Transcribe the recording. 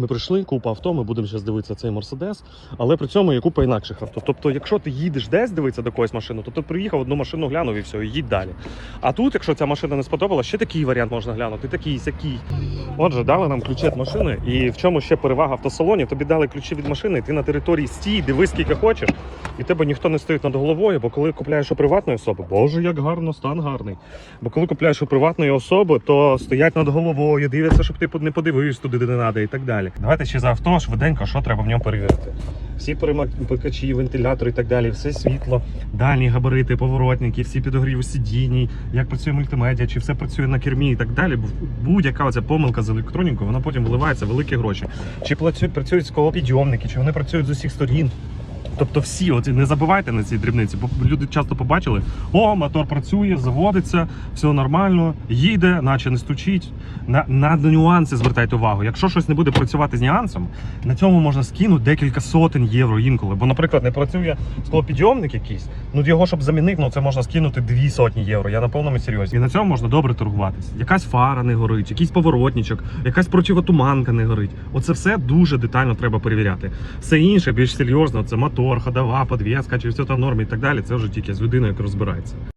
Ми прийшли, купа авто, ми будемо зараз дивитися цей Мерседес, але при цьому є купа інакших авто. Тобто, якщо ти їдеш десь дивитися до когось машину, то ти приїхав одну машину глянув і все, і їдь далі. А тут, якщо ця машина не сподобала, ще такий варіант можна глянути, такий, сякий. Отже, дали нам ключі від машини, і в чому ще перевага автосалонів? Тобі дали ключі від машини, ти на території стій, дивись скільки хочеш, і тебе ніхто не стоїть над головою, бо коли купляєш у приватної особи, боже, як гарно, стан гарний. Бо коли купляєш у приватної особи, то стоять над головою, дивляться, щоб ти не подивився туди, де не треба, і так далі. Давайте ще за авто швиденько, що треба в ньому перевірити. Всі перемикачі, вентилятори і так далі, все світло, дальні габарити, поворотники, всі підогріви сидінь, як працює мультимедіа, чи все працює на кермі і так далі. Будь-яка оця помилка з електронікою, вона потім виливається великі гроші. Чи працюють, склопідйомники, чи вони працюють з усіх сторін. Тобто всі, от не забувайте на ці дрібниці, бо люди часто побачили, о, мотор працює, заводиться, все нормально, їде, наче не стучить. На, на нюанси звертайте увагу. Якщо щось не буде працювати з нюансом, на цьому можна скинути декілька сотень євро інколи. Бо, наприклад, не працює склопідйомник якийсь, ну його щоб замінити, ну це можна скинути дві сотні євро. Я на повному серйозі. І на цьому можна добре торгуватися. Якась фара не горить, якийсь поворотничок, якась противотуманка не горить. Оце все дуже детально треба перевіряти. Все інше більш серйозно, це мотор, ходова, подв'язка, чи все там норми і так далі. Це вже тільки з людиною, яка розбирається.